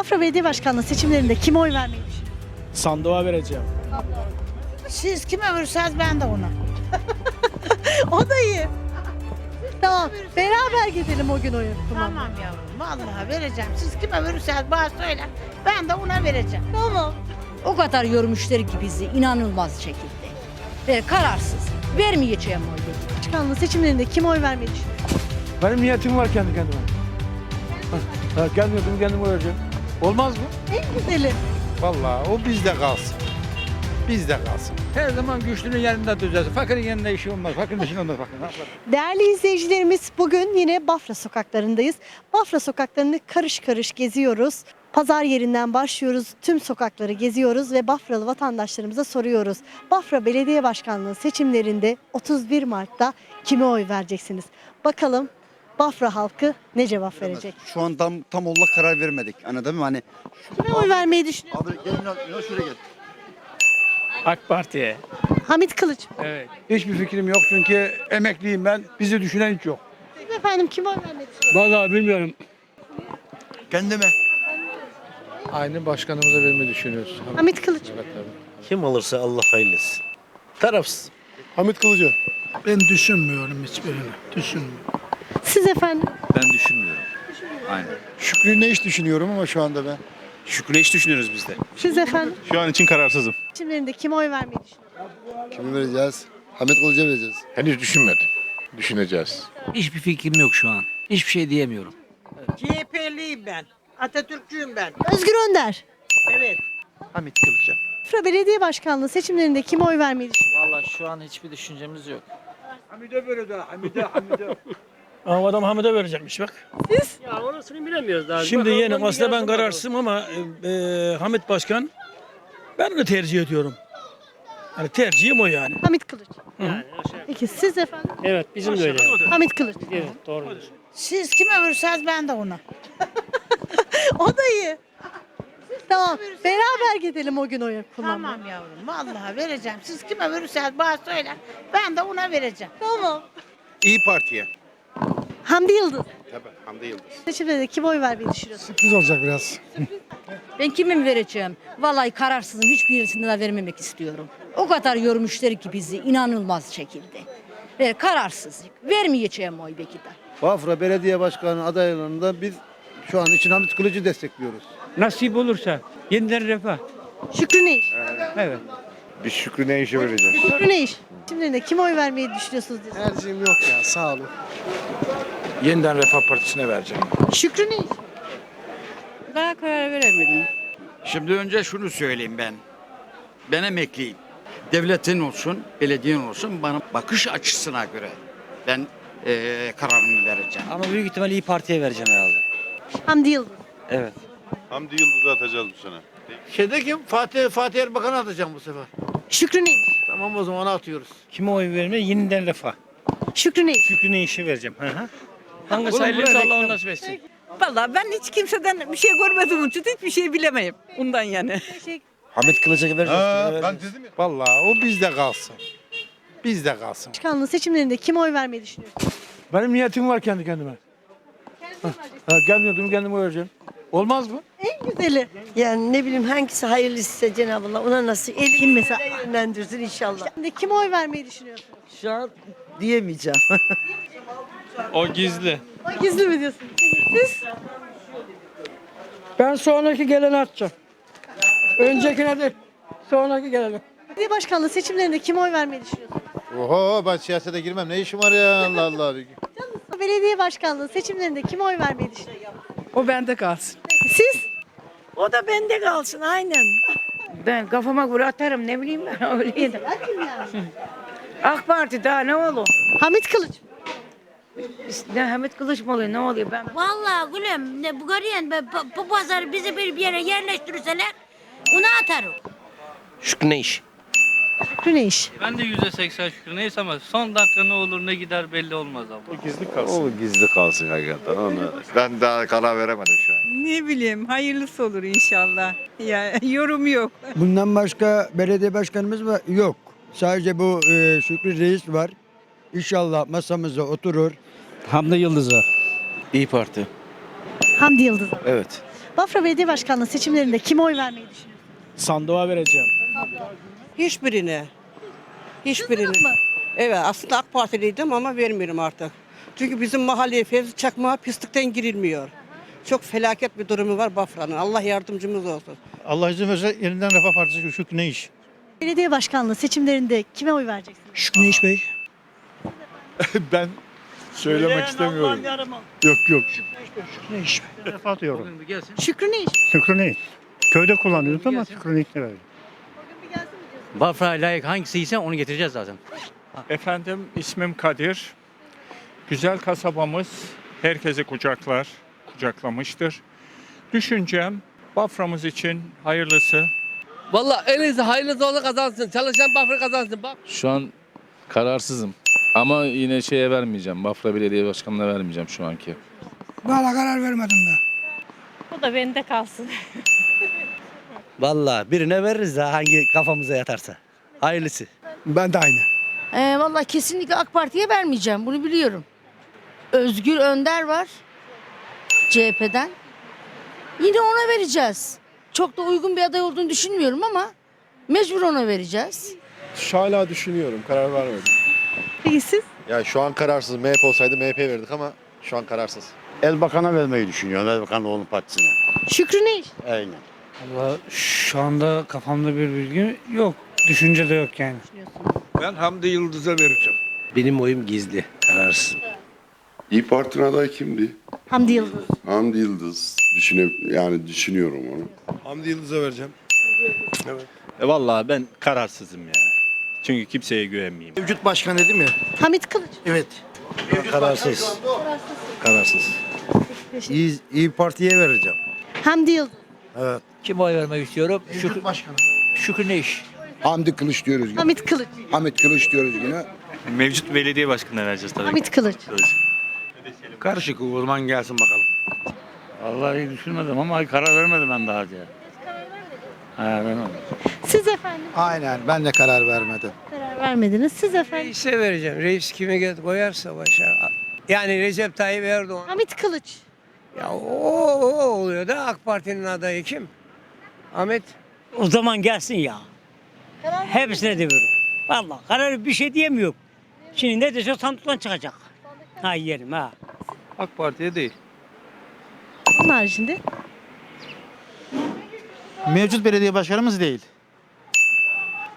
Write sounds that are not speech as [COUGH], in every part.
Bafra Belediye Başkanlığı seçimlerinde kime oy vermeyi düşünüyorsunuz? Sandığa vereceğim. Siz kime verirseniz ben de ona. [LAUGHS] O da iyi. Tamam. Beraber gidelim o gün oyu kullanmaya. Tamam yavrum vallahi vereceğim. Siz kime verirseniz bana söyle. Ben de ona vereceğim. Tamam. O kadar yormuşlar ki bizi inanılmaz şekilde. Ve kararsız. Vermeyeceğim oyu. Başkanlığı seçimlerinde kime oy vermeyi düşünüyorsunuz? Benim niyetim var kendi kendime. Ha, kendi niyetimi kendim vereceğim. Olmaz mı? En güzeli. Vallahi o bizde kalsın. Bizde kalsın. Her zaman güçlünün yanında düzelsin. Fakirin yanında işi olmaz. Fakirin işi olmaz. Fakir. ne yapalım? Değerli izleyicilerimiz bugün yine Bafra sokaklarındayız. Bafra sokaklarını karış karış geziyoruz. Pazar yerinden başlıyoruz, tüm sokakları geziyoruz ve Bafralı vatandaşlarımıza soruyoruz. Bafra Belediye Başkanlığı seçimlerinde 31 Mart'ta kime oy vereceksiniz? Bakalım Bafra halkı ne cevap verecek? Şu an tam tam olarak karar vermedik. Anladın mı? Hani Kime oy vermeyi düşünüyorsunuz? abi gel Ünal, Ünal şuraya gel. AK Parti'ye. Hamit Kılıç. Evet. Hiçbir fikrim yok çünkü emekliyim ben. Bizi düşünen hiç yok. Siz efendim kime oy vermeyi düşünüyorsunuz? Vallahi bilmiyorum. Kendime. Aynı başkanımıza vermeyi düşünüyoruz. Hamit Kılıç. Kim alırsa Allah hayırlısı. Tarafsız. Hamit Kılıcı. Ben düşünmüyorum hiçbirini. Düşünmüyorum. Siz efendim? Ben düşünmüyorum. Aynen. Şükrü ne iş düşünüyorum ama şu anda ben. Şükrü iş düşünüyoruz biz de. Siz efendim? Şu an için kararsızım. Seçimlerinde kime oy vermeyi düşünüyorsunuz? Kimi vereceğiz? Hamit Kılıç'a vereceğiz. Henüz düşünmedim. Düşüneceğiz. Hiçbir fikrim yok şu an. Hiçbir şey diyemiyorum. CHP'liyim ben. Atatürkçüyüm ben. Özgür Önder. Evet. Hamit Kılıç'a. Bafra Belediye Başkanlığı seçimlerinde kime oy vermeyi düşünüyorsunuz? Valla şu an hiçbir düşüncemiz yok. Hamide böyle de. Hamide, Hamide. Ama adam Hamid'e verecekmiş bak. Ya orasını bilemiyoruz daha. Şimdi yeni aslında ben kararsızım ama e, e, Hamit Başkan ben onu tercih ediyorum. Hani tercihim o yani. Hamit Kılıç. Yani, Peki siz efendim? evet bizim de öyle. Hamit Kılıç. Evet doğrudur. Siz kime verirseniz ben de ona. [LAUGHS] O da iyi. Tamam. Beraber gidelim o gün oyu kullanmaya. Tamam yavrum vallahi vereceğim. Siz kime verirseniz bana söyle. Ben de ona vereceğim. Tamam. İyi Parti'ye. Hamdi Yıldız. Tabii Hamdi Yıldız. Seçimlerde kime oy vermeyi düşünüyorsun? Güzel olacak biraz. Ben kime vereceğim? Vallahi kararsızım. Hiçbirisine de vermemek istiyorum. O kadar yormuşlar ki bizi inanılmaz şekilde. Ve kararsız. Vermeyeceğim oy belki de. Bafra Belediye Başkanı adaylarında biz şu an için Hamit Kılıç'ı destekliyoruz. Nasip olursa yeniden refah. Şükrü ne iş? Evet. Biz Şükrü ne işe vereceğiz? Şükrü ne iş? Seçimlerinde kime oy vermeyi düşünüyorsunuz diye. Tercihim yok ya sağ olun. Yeniden Refah Partisi'ne vereceğim. Şükrü ne? Daha karar veremedim. Şimdi önce şunu söyleyeyim ben. Ben emekliyim. Devletin olsun, belediyenin olsun bana bakış açısına göre ben eee, kararımı vereceğim. Ama büyük ihtimalle iyi Parti'ye vereceğim herhalde. Hamdi Yıldız. Evet. Hamdi Yıldız'ı atacağız bu sene. Şeyde kim? Fatih, Fatih Erbakan'ı atacağım bu sefer. Şükrü ne iş? Tamam o zaman atıyoruz. Kime oy vermeye? Yeniden refah. Şükrü ne iş? Şükrü ne işi vereceğim. Hı hı. Hangisi hayırlısı Allah onu nasip etsin. Vallahi ben hiç kimseden bir şey görmediğim için hiçbir şey bilemeyim. Ondan yani. Hamit Kılıç'a vereceğiz. ben dedim ya. Vallahi o bizde kalsın. Bizde kalsın. Başkanlığı seçimlerinde kime oy vermeyi düşünüyorsun? Benim niyetim var kendi kendime. Ha, kendi niyetimi kendim vereceğim. Olmaz mı? En güzeli. Yani ne bileyim hangisi hayırlısı Cenab-ı Allah ona nasıl eli Kim mesela? yönlendirsin inşallah. Şimdi kime oy vermeyi düşünüyorsun? Şu an diyemeyeceğim. [LAUGHS] O gizli. O gizli mi diyorsun? Siz? Ben sonraki geleni atacağım. Öncekine değil. Sonraki geleni. Belediye başkanlığı seçimlerinde kime oy vermeyi düşünüyorsun? Oho ben siyasete girmem. Ne işim var ya Allah Allah. Belediye başkanlığı seçimlerinde kime oy vermeyi düşünüyorsun? O bende kalsın. Peki siz? O da bende kalsın aynen. Ben kafama göre atarım ne bileyim ben [LAUGHS] öyleyim. Kim yani? AK Parti daha ne olur? Hamit Kılıç. Ne Hamit Kılıç mı oluyor ne oluyor ben? Vallahi gülüm ne bu gariyen bu pazarı bizi bir yere yerleştirirseler onu atarım. Şükrü ne iş? Şükrü ne iş? Ben de yüzde seksen şükür neyse ama son dakika ne olur ne gider belli olmaz abla. O gizli kalsın hakikaten. Onu ben daha karar veremedim şu an. Ne bileyim hayırlısı olur inşallah. Ya yorum yok. Bundan başka belediye başkanımız var? Yok. Sadece bu e, Şükrü Reis var. İnşallah masamıza oturur. Hamdi Yıldız'a. İyi Parti. Hamdi Yıldız. Evet. Bafra Belediye Başkanlığı seçimlerinde kime oy vermeyi düşünüyorsunuz? Sandığa vereceğim. Hiçbirine. Hiçbirine. Kızdınız mı? Evet aslında AK Partiliydim ama vermiyorum artık. Çünkü bizim mahalleye Fevzi Çakmağa pislikten girilmiyor. Çok felaket bir durumu var Bafra'nın. Allah yardımcımız olsun. Allah izin verirse yeniden Refah Partisi şu ne iş? Belediye Başkanlığı seçimlerinde kime oy vereceksiniz? Şükrü İş Bey. [LAUGHS] ben söylemek istemiyorum. Yok yok. Refah diyorum. Şükrü ne iş? Şükrü Köyde kullanıyoruz ama Şükrü ne evet. Bafra layık hangisiyse onu getireceğiz zaten. Efendim ismim Kadir. Güzel kasabamız herkesi kucaklar, kucaklamıştır. Düşüncem Bafra'mız için hayırlısı. Valla en iyisi hayırlısı onu kazansın. Çalışan Bafra kazansın. Bak. Şu an kararsızım. Ama yine şeye vermeyeceğim. Bafra Belediye Başkanı'na vermeyeceğim şu anki. Valla karar vermedim de. O da bende kalsın. [LAUGHS] Vallahi birine veririz ha hangi kafamıza yatarsa. Hayırlısı. Ben de aynı. Ee, vallahi kesinlikle AK Parti'ye vermeyeceğim. Bunu biliyorum. Özgür Önder var. CHP'den. Yine ona vereceğiz. Çok da uygun bir aday olduğunu düşünmüyorum ama mecbur ona vereceğiz. Hala düşünüyorum. Karar vermedim. Peki siz? Ya şu an kararsız. MHP olsaydı MHP verdik ama şu an kararsız. Elbakan'a vermeyi düşünüyorum. Elbakanoğlu'nun partisine. Şükrü ne iş? Aynen. Valla şu anda kafamda bir bilgi yok. Düşünce de yok yani. Ben Hamdi Yıldız'a vereceğim. Benim oyum gizli. Kararsız. İyi Parti'nin adayı kimdi? Hamdi Yıldız. Hamdi Yıldız. Düşüne, yani düşünüyorum onu. Hamdi Yıldız'a vereceğim. E vallahi ben kararsızım yani. Çünkü kimseye güvenmeyeyim. Mevcut başkan dedi mi? Hamit Kılıç. Evet. Kararsız. Kararsız. İyi, iyi Parti'ye vereceğim. Hamdi Yıldız. Kim oy vermek istiyorum? Mevcut başkanı. Şükrü ne iş? Hamdi Kılıç diyoruz yine. Hamit Kılıç. Hamit Kılıç diyoruz yine. Mevcut belediye başkanına vereceğiz tabii. Hamit Kılıç. Karışık o zaman gelsin bakalım. Vallahi düşünmedim ama karar vermedim ben daha diye. Ha, vermedim. Siz efendim Aynen ben de karar vermedim. karar vermediniz. Siz efendim Reis'e vereceğim. Reis kime koyarsa başa. Yani Recep Tayyip Erdoğan. Hamit Kılıç. Ya o, o oluyor da AK Parti'nin adayı kim? Ahmet. O zaman gelsin ya. Karar Hepsine de veririm. Vallahi karar bir şey diyemiyorum. Şimdi ne dese sandıktan çıkacak. Ha yerim ha. AK Parti'ye değil. Onun haricinde Mevcut belediye başkanımız değil.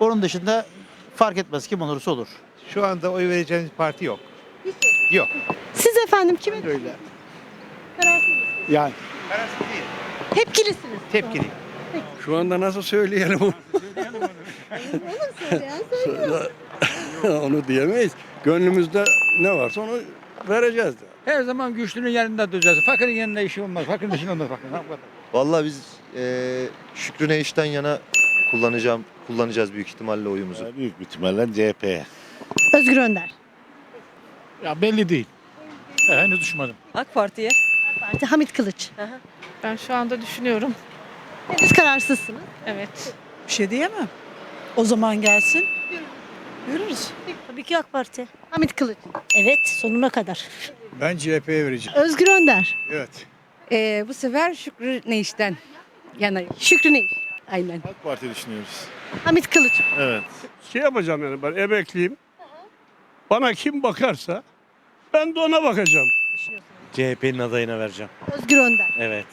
Onun dışında fark etmez kim olursa olur. Şu anda oy vereceğiniz parti yok. siz efendim kime? Öyle. Kararsız. Yani Tepkilisiniz. tepkili. Şu anda nasıl söyleyelim onu? [LAUGHS] onu diyemeyiz. Gönlümüzde ne varsa onu vereceğiz. Her zaman güçlünün yanında duracağız. Fakirin yanında işi olmaz. Fakirin işi olmaz. Fakirin. Vallahi biz eee Şükrü ne işten yana kullanacağım kullanacağız büyük ihtimalle oyumuzu. Büyük bir ihtimalle CHP'ye. Özgür Önder. Ya belli değil. henüz düşmedim. AK Parti'ye. Parti Hamit Kılıç. Ben şu anda düşünüyorum. Henüz kararsızsınız. Evet. Bir şey diyemem. O zaman gelsin. Görürüz. Tabii ki AK Parti. Hamit Kılıç. Evet sonuna kadar. Ben CHP'ye vereceğim. Özgür Önder. Evet. Ee, bu sefer Şükrü ne işten yanayım. Şükrü ne iş? Aynen. AK Parti düşünüyoruz. Hamit Kılıç. Evet. Şey yapacağım yani ben emekliyim. Bana kim bakarsa ben de ona bakacağım. CHP'nin adayına vereceğim. Özgür Önder. Evet.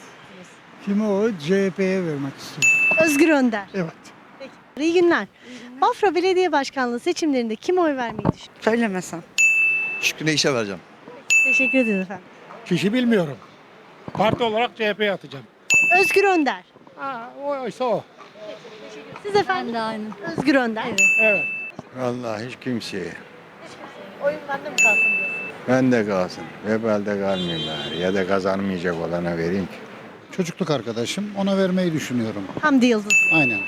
Kimi o? CHP'ye vermek istiyorum. Özgür Önder. Evet. İyi günler. Bafra Belediye Başkanlığı seçimlerinde kime oy vermeyi düşünüyorsunuz? Söylemesem. Şükrü ne işe vereceğim? Teşekkür ederiz efendim. Kişi bilmiyorum. Parti olarak CHP'ye atacağım. Özgür Önder. Ha, oysa o. Siz efendim? de aynı. Özgür Önder. Evet. Vallahi hiç kimseye. Oyun bende mi kalsın diyorsun? Ben de kalsın. Hep elde kalmayayım bari. Ya da kazanmayacak olana vereyim ki. Çocukluk arkadaşım. Ona vermeyi düşünüyorum. Hamdi Yıldız. Aynen.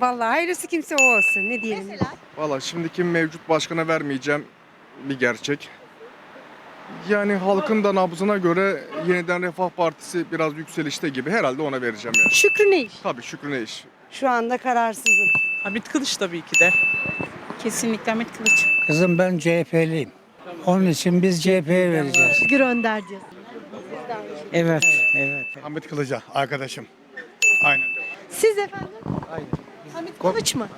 Vallahi hayırlısı kimse o olsun. Ne diyelim? Mesela Valla şimdiki mevcut başkana vermeyeceğim bir gerçek. Yani halkın da nabzına göre yeniden Refah Partisi biraz yükselişte gibi herhalde ona vereceğim yani. Şükrü ne iş? Tabii Şükrü ne iş? Şu anda kararsızım. Hamit Kılıç tabii ki de. Kesinlikle Hamit Kılıç. Kızım ben CHP'liyim. Onun için biz CHP'ye vereceğiz. Özgür Önder diyorsun. Evet. Evet. Hamit Kılıca arkadaşım. Aynen. Siz efendim? Hamit Kılıç mı?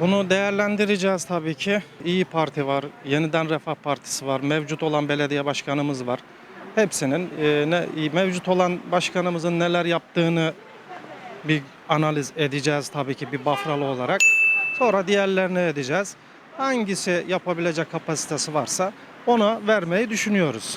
Bunu değerlendireceğiz tabii ki. İyi Parti var, Yeniden Refah Partisi var, mevcut olan belediye başkanımız var. Hepsinin e, ne, mevcut olan başkanımızın neler yaptığını bir analiz edeceğiz tabii ki bir Bafralı olarak. Sonra diğerlerini edeceğiz. Hangisi yapabilecek kapasitesi varsa ona vermeyi düşünüyoruz.